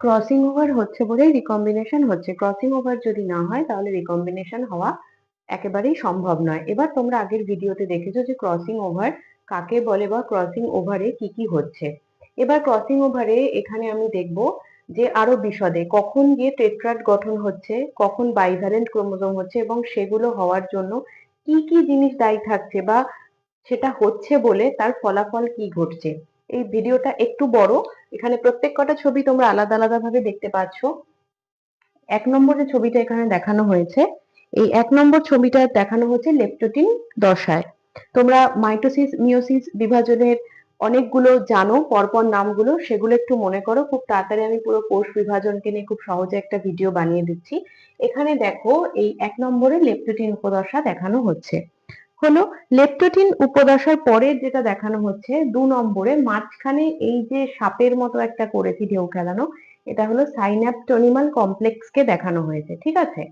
Crossing over হচ্ছে বলেই recombination হচ্ছে। ক্রসিং ওভার যদি না হয়, তাহলে রিকম্বিনেশন হওয়া একেবারেই সম্ভব নয়। এবার তোমরা আগের ভিডিওতে দেখেছ যে ক্রসিং ওভার কাকে বলে বা ক্রসিং ওভারে কি কি হচ্ছে। এবার ক্রসিং ওভারে এখানে আমি দেখব যে আরও বিশদে কখন গিয়ে টেট্রাড গঠন হচ্ছে, কখন বাইভ্যালেন্ট ক্রোমোজোম হচ্ছে এবং সেগুলো হওয়ার জন্য কি কি জিনিস দায়ী থাকছে বা সেটা হচ্ছে বলে তার ফলাফল কি ঘটছে। এই ভিডিওটা একটু বড়। এখানে প্রত্যেক কটা ছবি তোমরা আলাদা আলাদা ভাবে দেখতে পাচ্ছ। এক নম্বর যে ছবিটা এখানে দেখানো হয়েছে, এই এক নম্বর ছবিটা দেখানো হচ্ছে লেপটোটিন দশায়। তোমরা মাইটোসিস মিওসিস বিভাজনের অনেকগুলো জানো, পরপর নামগুলো, সেগুলো একটু মনে করো। খুব তাড়াতাড়ি আমি পুরো কোষ বিভাজনকে নিয়ে খুব সহজে একটা ভিডিও বানিয়ে দিচ্ছি। এখানে দেখো, এই এক নম্বরে লেপটোটিন উপদশা দেখানো হচ্ছে। হলো লেপটোটিন উপদশার পরে যেটা দেখানো হচ্ছে, দু নম্বরে মাঝখানে এই যে সাপের মতো একটা করেছি ঢেউ খেলানো, এটা হলো সাইন্যাপটোনিমাল কমপ্লেক্সকে দেখানো হয়েছে, ঠিক আছে?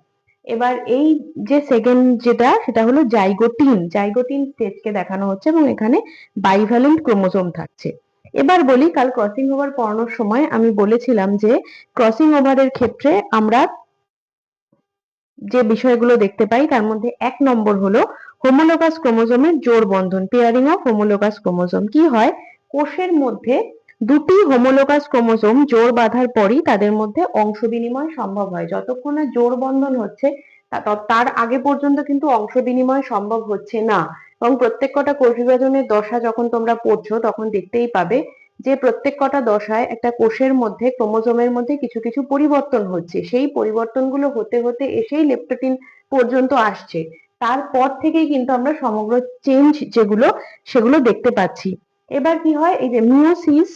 এবার এই যে সেকেন্ড যেটা, সেটা হলো জাইগোটিন জাইগোটিন স্টেজকে দেখানো হচ্ছে এবং এখানে বাইভ্যালেন্ট ক্রোমোজোম থাকছে। এবার বলি, কাল ক্রসিং ওভার পড়ানোর সময় আমি বলেছিলাম যে ক্রসিং ওভারের ক্ষেত্রে আমরা যে বিষয়গুলো দেখতে পাই, তার মধ্যে এক নম্বর হলো হোমোলোগাস ক্রোমোজোমের জোড় বন্ধন পেয়ারিং অফ হোমোলোগাস ক্রোমোজোম। কি হয়? কোষের মধ্যে দুটি হোমোলোগাস ক্রোমোজোম জোড় বাঁধার পরই তাদের মধ্যে অংশ বিনিময় সম্ভব হয়। যতক্ষণ না জোড় বন্ধন হচ্ছে তার আগে পর্যন্ত কিন্তু অংশ বিনিময় সম্ভব হচ্ছে না। এবং প্রত্যেক কটা কোষ বিভাজনের দশা যখন তোমরা পড়ছো, তখন দেখতেই পাবে যে প্রত্যেক কটা দশায় একটা কোষের মধ্যে, ক্রোমোজোমের মধ্যে কিছু কিছু পরিবর্তন হচ্ছে। সেই পরিবর্তনগুলো হতে হতে এসেই লেপটোটিন পর্যন্ত আসছে। তারপর থেকেই কিন্তু আমরা সমগ্র চেঞ্জ যেগুলো, সেগুলো দেখতে পাচ্ছি। এবার কি হয়? এই যে মিওসিস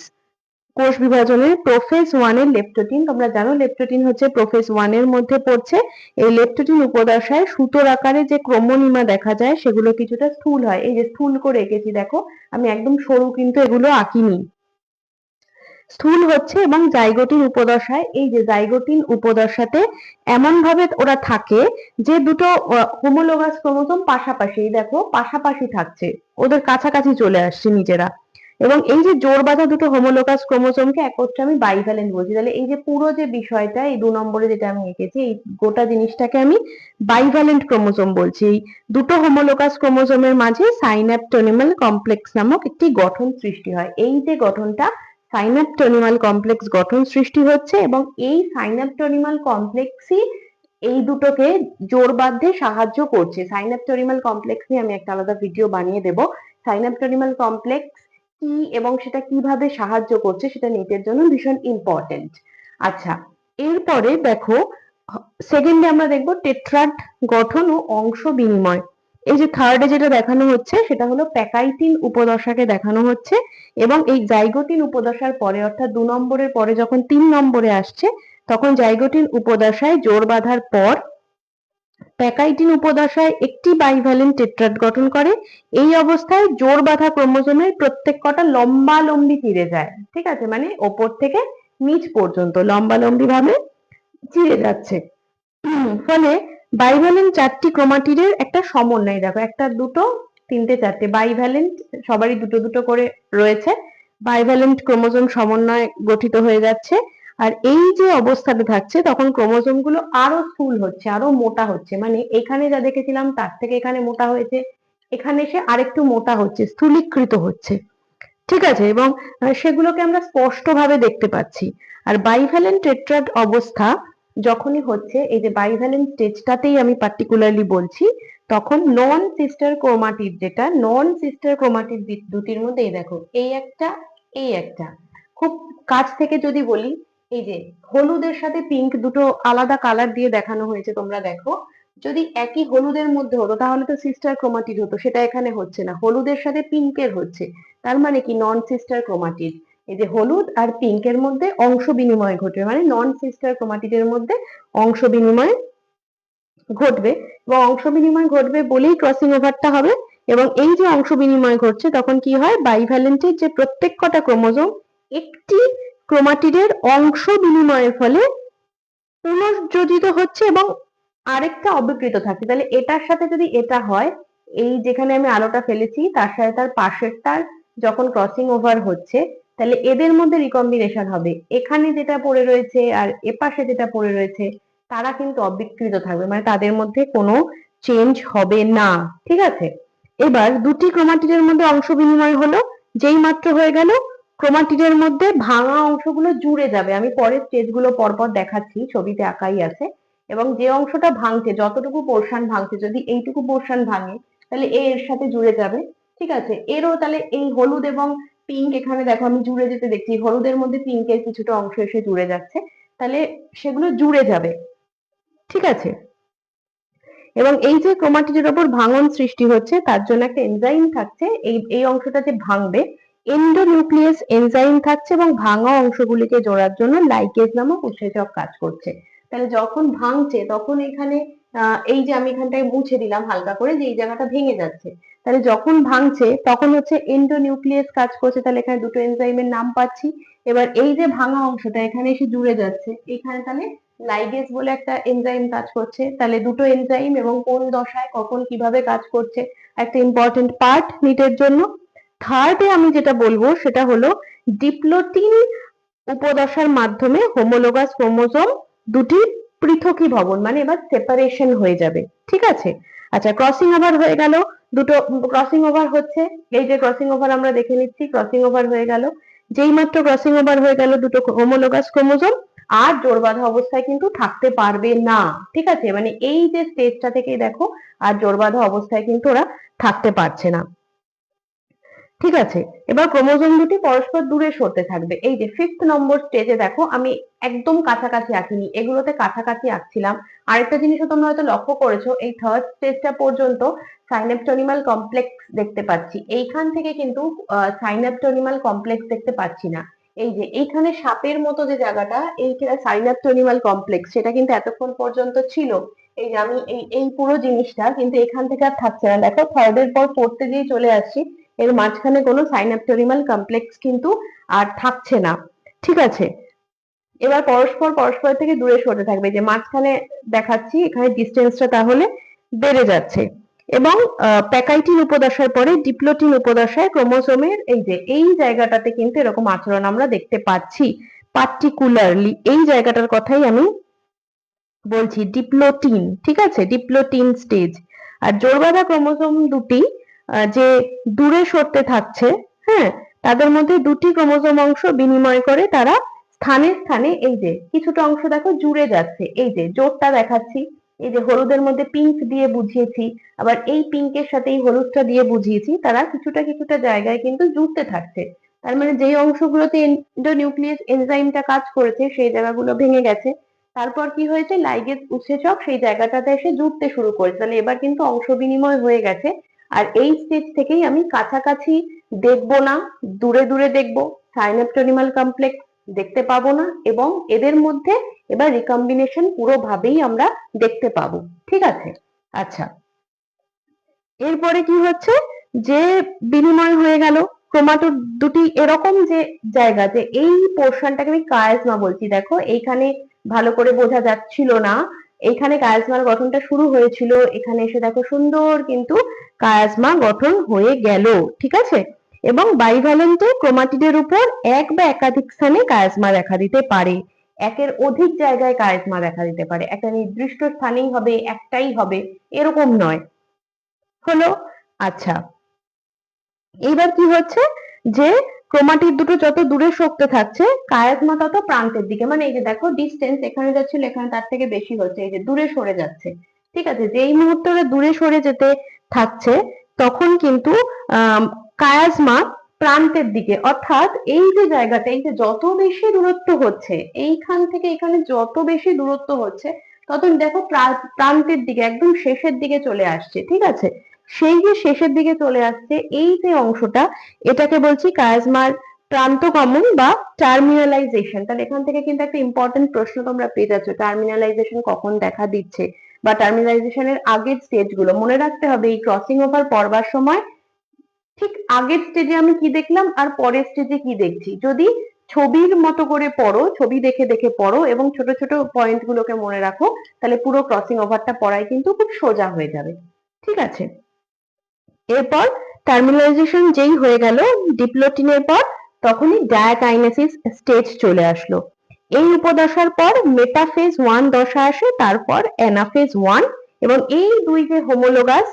কোষ বিভাজনের প্রোফেজ ওয়ানের লেপটোটিন তোমরা জানো লেপটোটিন হচ্ছে প্রোফেজ ওয়ানের মধ্যে পড়ছে। এই লেপটোটিন উপদশায় সুতোর আকারে যে ক্রমনিমা দেখা যায়, সেগুলো কিছুটা স্থূল হয়। এই যে স্থূল করে এঁকেছি দেখো, আমি একদম সরু কিন্তু এগুলো আঁকিনি। স্থূল হচ্ছে এবং জাইগোটিন উপদশায়, এই যে জাইগোটিন উপদশাতে এমন ভাবে ওরা থাকে যে দুটো হোমোলোগাস ক্রোমোজোম পাশাপাশি দেখো, পাশাপাশি থাকছে। ওদের কাছাকাছি চলে আসছে নিজেরা। এবং এই যে জোর বাঁধা দুটো হোমোলোগাস ক্রোমোজোমকে একত্রে আমি বাইভ্যালেন্ট বলছি। তাহলে এই যে পুরো যে বিষয়টা, এই দু নম্বরে যেটা আমি এঁকেছি, এই গোটা জিনিসটাকে আমি বাইভ্যালেন্ট ক্রোমোজোম বলছি। এই দুটো হোমোলোগাস ক্রোমোজোমের মাঝে সাইন্যাপটোনিমাল কমপ্লেক্স নামক একটি গঠন সৃষ্টি হয়। এই যে গঠনটা সাইন্যাপটোনিমাল কমপ্লেক্স গঠন সৃষ্টি হচ্ছে এবং এই সাইন্যাপটোনিমাল কমপ্লেক্সই এই দুটোকে জোর বাঁধতে সাহায্য করছে। সাইন্যাপটোনিমাল কমপ্লেক্স নিয়ে আমি একটা আলাদা ভিডিও বানিয়ে দেব। সাইন্যাপটোনিমাল কমপ্লেক্স কি এবং সেটা কীভাবে সাহায্য করছে সেটা নিটের জন্য ভীষণ ইম্পর্টেন্ট আচ্ছা এরপরে দেখো সেকেন্ডে আমরা দেখব টেট্রাড গঠন ও অংশ বিনিময়। এই যে থার্ডে যেটা দেখানো হচ্ছে, সেটা হলো প্যাকাইটিন উপদশাকে দেখানো হচ্ছে এবং এই জাইগোটিন উপদশার পরে, অর্থাৎ দু নম্বরের পরে যখন তিন নম্বরে আসছে, তখন জাইগোটিন উপদশায় জোর বাঁধার পর প্যাকাইটিন উপদশায় একটি বাইভ্যালেন্ট টেট্রাড গঠন করে। এই অবস্থায় জোর বাঁধা ক্রোমোজোমের প্রত্যেক কটা লম্বা লম্বি চিরে যায়। ঠিক আছে? মানে ওপর থেকে নিচ পর্যন্ত লম্বা লম্বি ভাবে চিরে যাচ্ছে। ফলে বাইভ্যালেন্ট চারটি ক্রোমাটিডের একটা সমন্বয়, দেখো একটা, দুটো, তিনটে, চারটে বাইভ্যালেন্ট সবারই দুটো দুটো করে রয়েছে বাইভ্যালেন্ট ক্রোমোজোম সমন্বয় গঠিত হয়ে যাচ্ছে, আর এই যে অবস্থাটা থাকছে, তখন ক্রোমোজোমগুলো আরও স্থূল হচ্ছে, আরও মোটা হচ্ছে মানে এখানে যা দেখেছিলাম, তার থেকে এখানে মোটা হয়েছে, এখানে এসে আরেকটু মোটা হচ্ছে, স্থূলীকৃত হচ্ছে, ঠিক আছে? এবং সেগুলোকে আমরা স্পষ্টভাবে দেখতে পাচ্ছি, আর বাইভ্যালেন্ট টেট্রাড অবস্থা যখনই হচ্ছে, এই যে বাইভ্যালেন্ট স্টেজটাতেই আমি পার্টিকুলারলি বলছি, তখন নন সিস্টার ক্রোমাটিড যেটা নন সিস্টার ক্রোমাটিড দুটির মধ্যে, এই দেখো, এই একটা এই একটা। খুব কাছ থেকে যদি বলি, এই যে হলুদের সাথে পিঙ্ক দুটো আলাদা কালার দিয়ে দেখানো হয়েছে, তোমরা দেখো। যদি একই হলুদের মধ্যে হতো, তাহলে তো সিস্টার ক্রোমাটিড হতো, সেটা এখানে হচ্ছে না। হলুদের সাথে পিঙ্কের হচ্ছে। তার মানে কি? নন সিস্টার ক্রোমাটিড এই যে হলুদ আর পিঙ্কের মধ্যে অংশ বিনিময় ঘটবে মানে নন সিস্টার ক্রোমাটিডের মধ্যে অংশ বিনিময় ঘটবে। এবং অংশ বিনিময় ঘটবে বলেই ক্রসিং ওভারটা হবে। এবং এই যে অংশ বিনিময় ঘটছে, তখন কি হয়? বাইভ্যালেন্টের যে প্রত্যেক কটা ক্রোমোজোম একটি ক্রোমাটিডের অংশ বিনিময়ের ফলে পুনর্যোজিত হচ্ছে এবং আরেকটা অবিকৃত থাকছে তাহলে এটার সাথে যদি এটা হয়, এই যেখানে আমি আলোটা ফেলেছি, তার সাথে তার পাশেরটার যখন ক্রসিং ওভার হচ্ছে তাহলে এদের মধ্যে রিকম্বিনেশন হবে। এখানে যেটা পড়ে রয়েছে আর এপাশে যেটা পড়ে রয়েছে, তারা কিন্তু অবিকৃত থাকবে। মানে তাদের মধ্যে কোনো চেঞ্জ হবে না। ঠিক আছে? এবার দুটি ক্রোমাটিডের মধ্যে অংশ বিনিময় হলো। যেই মাত্র হয়ে গেল ক্রোমাটিডের মধ্যে ভাঙা অংশগুলো জুড়ে যাবে। আমি পরে স্টেজগুলো পরপর দেখাচ্ছি, ছবিতে আঁকাই আছে। এবং যে অংশটা ভাঙছে, যতটুকু পোর্শন ভাঙছে, যদি এইটুকু পোর্শন ভাঙে, তাহলে এ এর সাথে জুড়ে যাবে। ঠিক আছে? এরও তাহলে এই হলুদ এবং পিঙ্ক এখানে দেখো, আমি জুড়ে যেতে দেখছি, হলুদের মধ্যে পিঙ্কের কিছুটা অংশ এসে জুড়ে যাচ্ছে, তাহলে সেগুলো জুড়ে যাবে, ঠিক আছে? এবং এই যে ক্রোমাটিডের ওপর ভাঙন সৃষ্টি হচ্ছে, তার জন্য একটা এনজাইম থাকছে, এই এই অংশটা যে ভাঙবে এন্ডোনিউক্লিয়াস এনজাইম থাকছে এবং ভাঙা অংশগুলিকে জোড়ার জন্য লাইকেজ নামক উৎসেচক কাজ করছে। তাহলে যখন ভাঙছে, তখন এখানে এই যে আমি এখানটায় মুছে দিলাম হালকা করে, যে এই জায়গাটা ভেঙে যাচ্ছে তাহলে যখন ভাঙছে, তখন হচ্ছে এন্ডোনিউক্লিয়াস কাজ করছে। তাহলে এখানে দুটো এনজাইমের নাম পাচ্ছি। এবার এই যে ভাঙা অংশটা, এখানে এসে জুড়ে যাচ্ছে। এখানে তাহলে লাইগেজ বলে একটা এনজাইম কাজ করছে। তাহলে দুটো এনজাইম এবং কোন দশায় কখন কীভাবে কাজ করছে, একটা ইম্পর্টেন্ট পার্ট নিটের জন্য। থার্ডে আমি যেটা বলব, সেটা হলো ডিপ্লোটিন উপদশার মাধ্যমে হোমোলোগাস ক্রোমোজোম দুটি পৃথকী ভবন মানে এবার সেপারেশন হয়ে যাবে। ঠিক আছে? আচ্ছা ক্রসিং আবার হয়ে গেল। দুটো ক্রসিং ওভার হচ্ছে। এই যে ক্রসিং ওভার আমরা দেখে নিচ্ছি ক্রসিং ওভার হয়ে গেল। যেই মাত্র ক্রসিং ওভার হয়ে গেল দুটো হোমোলোগাস ক্রোমোজোম আর জোর বাঁধা অবস্থায় কিন্তু থাকতে পারবে না। ঠিক আছে? মানে এই যে স্টেজটা থেকে দেখো, আর জোর বাঁধা অবস্থায় কিন্তু ওরা থাকতে পারছে না। ঠিক আছে? এবার ক্রোমোজোম দুটি পরস্পর দূরে সরতে থাকবে। এই যে ফিফথ নম্বর স্টেজে দেখো, আমি একদম কাছাকাছি আঁকিনি, এগুলোতে কাছাকাছি আঁকছিলাম। আরেকটা জিনিসও তোমরা হয়তো লক্ষ্য করেছ, এই থার্ড স্টেজটা পর্যন্ত সাইনেপটোনিমাল কমপ্লেক্স দেখতে পাচ্ছি। এইখান থেকে কিন্তু সাইনেপটোনিমাল কমপ্লেক্স দেখতে পাচ্ছি না। এই যে এইখানে সাপের মতো যে জায়গাটা, এইখানে সাইনাপটোনিমাল কমপ্লেক্স সেটা কিন্তু এতক্ষণ পর্যন্ত ছিল। এই যে আমি এই এই পুরো জিনিসটা কিন্তু এখান থেকে আর থাকছে না। দেখো থার্ড এর পর পড়তে গিয়ে চলে আসছি এর মাঝখানে কোনো সাইনাপটোনিমাল কমপ্লেক্স কিন্তু আর থাকছে না। ঠিক আছে? এবার পরস্পর পরস্পর থেকে দূরে সরে থাকবে। যে মাঝখানে দেখাচ্ছি, এখানে ডিস্টেন্সটা তাহলে বেড়ে যাচ্ছে। এবং প্যাকাইটিন উপদশার পরে ডিপ্লোটিন উপদশায় ক্রোমোসোমের এই যে, এই জায়গাটাতে কিন্তু এরকম আচরণ আমরা দেখতে পাচ্ছি পার্টিকুলারলি এই জায়গাটার কথাই আমি বলছি ডিপ্লোটিন ঠিক আছে? ডিপ্লোটিন স্টেজ আর জোড়বাঁধা ক্রোমোসোম দুটি যে দূরে সরতে থাকছে হ্যাঁ তাদের মধ্যে দুটি ক্রোমোজোম অংশ বিনিময় করে তারা স্থানে স্থানে এই যে কিছুটা অংশ দেখো জুড়ে যাচ্ছে, এই যে জোরটা দেখাচ্ছি, এই যে হলুদের মধ্যে পিঙ্ক দিয়ে বুঝিয়েছি, আবার এই পিঙ্কের সাথে এই হলুদটা দিয়ে বুঝিয়েছি, তারা কিছুটা কিছুটা জায়গায় কিন্তু জুড়তে থাকছে। তার মানে যেই অংশগুলোতে এন্ডোনিউক্লিয়াস এনজাইমটা কাজ করেছে, সেই জায়গাগুলো ভেঙে গেছে। তারপর কি হয়েছে? লাইগেজ উৎসেচক সেই জায়গাটাতে এসে জুড়তে শুরু করেছে। তাহলে এবার কিন্তু অংশ বিনিময় হয়ে গেছে। আর এই স্টেজ থেকেই আমি কাছাকাছি দেখব না, দূরে দূরে দেখব। সাইনেপটোনিমাল কমপ্লেক্স দেখতে পাবো না এবং এদের মধ্যে এবার রিকম্বিনেশন পুরোভাবেই আমরা দেখতে পাবো। ঠিক আছে? আচ্ছা। এরপরে কি হচ্ছে? যে বিনিময় হয়ে গেল ক্রোমাটোর দুটি এরকম যে জায়গা, যে এই পোর্শনটাকে আমি কায়াজমা বলছি। দেখো, এইখানে ভালো করে বোঝা যাচ্ছিল না। এইখানে কায়াজমার গঠনটা শুরু হয়েছিল। এখানে এসে দেখো সুন্দর কিন্তু কায়াজমা গঠন হয়ে গেল, ঠিক আছে? এবং বাইভ্যালেন্টে ক্রোমাটিডের উপর এক বা একাধিক স্থানে কায়াজমা দেখা দিতে পারে। একের অধিক জায়গায় কায়াজমা দেখা দিতে পারে। একটা নির্দিষ্ট স্থানেই হবে, একটাই হবে, এরকম নয়। হলো? আচ্ছা। এইবার কি হচ্ছে? যে ক্রোমাটিড দুটো যত দূরে সরতে থাকছে, কায়াজমা তত প্রান্তের দিকে। মানে এই যে দেখো ডিস্টেন্স এখানে যাচ্ছিল এখানে তার থেকে বেশি হচ্ছে, এই যে দূরে সরে যাচ্ছে। ঠিক আছে? যেই মুহূর্তে ওরা দূরে সরে যেতে থাকছে, তখন কিন্তু কায়াজমা প্রান্তের দিকে, অর্থাৎ এই যে জায়গাটা, এই যে যত বেশি দূরত্ব হচ্ছে, এইখান থেকে এখানে যত বেশি দূরত্ব হচ্ছে, তত দেখো প্রান্তের দিকে, একদম শেষের দিকে চলে আসছে, ঠিক আছে? সেই যে শেষের দিকে চলে আসছে, এই যে অংশটা, এটাকে বলছি কায়াজমার প্রান্তগমন বা টার্মিনালাইজেশন। তাহলে এখান থেকে কিন্তু একটা ইম্পর্টেন্ট প্রশ্ন তোমরা পেয়ে যাচ্ছ, টার্মিনালাইজেশন কখন দেখা দিচ্ছে? বা টার্মিনালাইজেশনের আগের স্টেজগুলো। মনে রাখতে হবে, এই ক্রসিং ওভার পড়বার সময় ঠিক আগের স্টেজে আমি কি দেখলাম আর পরের স্টেজে কি দেখছি? যদি ছবির মতো করে পড়ো, ছবি দেখে দেখে পড়ো এবং ছোট ছোট পয়েন্ট গুলোকে মনে রাখো, তাহলে পুরো ক্রসিং ওভারটা পড়াই কিন্তু খুব সোজা হয়ে যাবে। ঠিক আছে? এরপর টার্মিনালাইজেশন যেই হয়ে গেল ডিপ্লোটিনের পর তখনই ডায়াকাইনেসিস স্টেজ চলে আসলো। এই উপদশার পর মেটাফেজ ওয়ান দশা আসে, তারপর অ্যানাফেজ ওয়ান এবং এই দুই যে হোমোলোগাস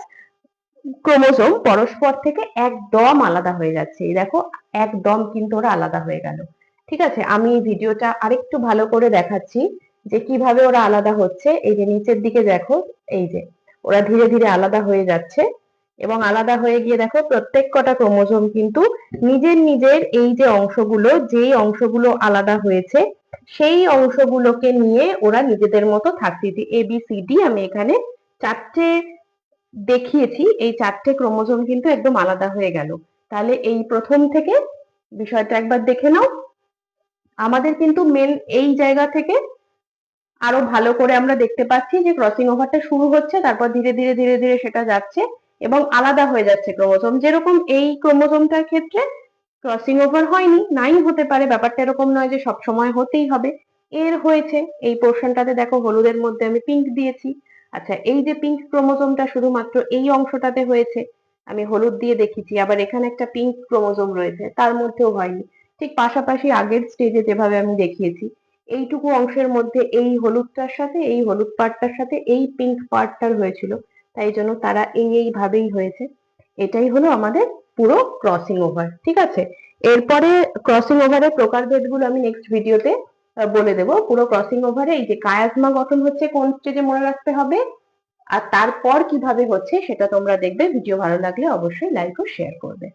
ক্রোমোজোম পরস্পর থেকে একদম আলাদা হয়ে যাচ্ছে। এই দেখো, একদম কিন্তু ওরা আলাদা হয়ে গেল। ঠিক আছে, আমি ভিডিওটা আরেকটু ভালো করে দেখাচ্ছি যে কীভাবে ওরা আলাদা হচ্ছে। এই যে নিচের দিকে দেখো, এই যে ওরা ধীরে ধীরে আলাদা হয়ে যাচ্ছে। এবং আলাদা হয়ে গিয়ে দেখো প্রত্যেক কটা ক্রোমোজোম কিন্তু নিজের নিজের এই যে অংশগুলো, যেই অংশগুলো আলাদা হয়েছে, সেই অংশগুলোকে নিয়ে ওরা নিজেদের মতো থাকছে। এ বি সি ডি আমি এখানে চারটে দেখিয়েছি, এই চারটে ক্রোমোজোম কিন্তু একদম আলাদা হয়ে গেল। তাহলে এই প্রথম থেকে বিষয়টা একবার দেখে নাও। আমাদের কিন্তু মেন এই জায়গা থেকে আরও ভালো করে আমরা দেখতে পাচ্ছি যে ক্রসিং ওভারটা শুরু হচ্ছে, তারপর ধীরে ধীরে ধীরে ধীরে সেটা যাচ্ছে। এবং আলাদা হয়ে যাচ্ছে ক্রোমোজোম। যেরকম এই ক্রোমোজোমটার ক্ষেত্রে ক্রসিং ওভার হয়নি নাই হতে পারে, ব্যাপারটা এরকম নয় যে সব সময় হতেই হবে। এর হয়েছে, এই পোর্শনটাতে দেখো হলুদের মধ্যে আমি পিঙ্ক দিয়েছি। আচ্ছা এই যে পিঙ্ক ক্রোমোজোমটা শুধুমাত্র এই অংশটাতে হয়েছে, আমি হলুদ দিয়ে দেখেছি আবার এখানে একটা পিঙ্ক ক্রোমোজোম রয়েছে, তার মধ্যেও হয়নি। ঠিক পাশাপাশি আগের স্টেজে যেভাবে আমি দেখিয়েছি, এইটুকু অংশের মধ্যে এই হলুদটার সাথে, এই হলুদ পার্টটার সাথে এই পিঙ্ক পার্টটার হয়েছিল। তাই জন্য তারা এই এইভাবেই হয়েছে। এটাই হলো আমাদের পুরো ক্রসিং ওভার ঠিক আছে? এরপরে ক্রসিং ওভারের প্রকারভেদগুলো আমি নেক্সট ভিডিওতে বলে দেব। পুরো ক্রসিং ওভারে এই যে কায়াজমা গঠন হচ্ছে কোন স্টেজে মনে রাখতে হবে, আর তারপর কীভাবে হচ্ছে সেটা তোমরা দেখবে। ভিডিও ভালো লাগলে অবশ্যই লাইক ও শেয়ার করবে।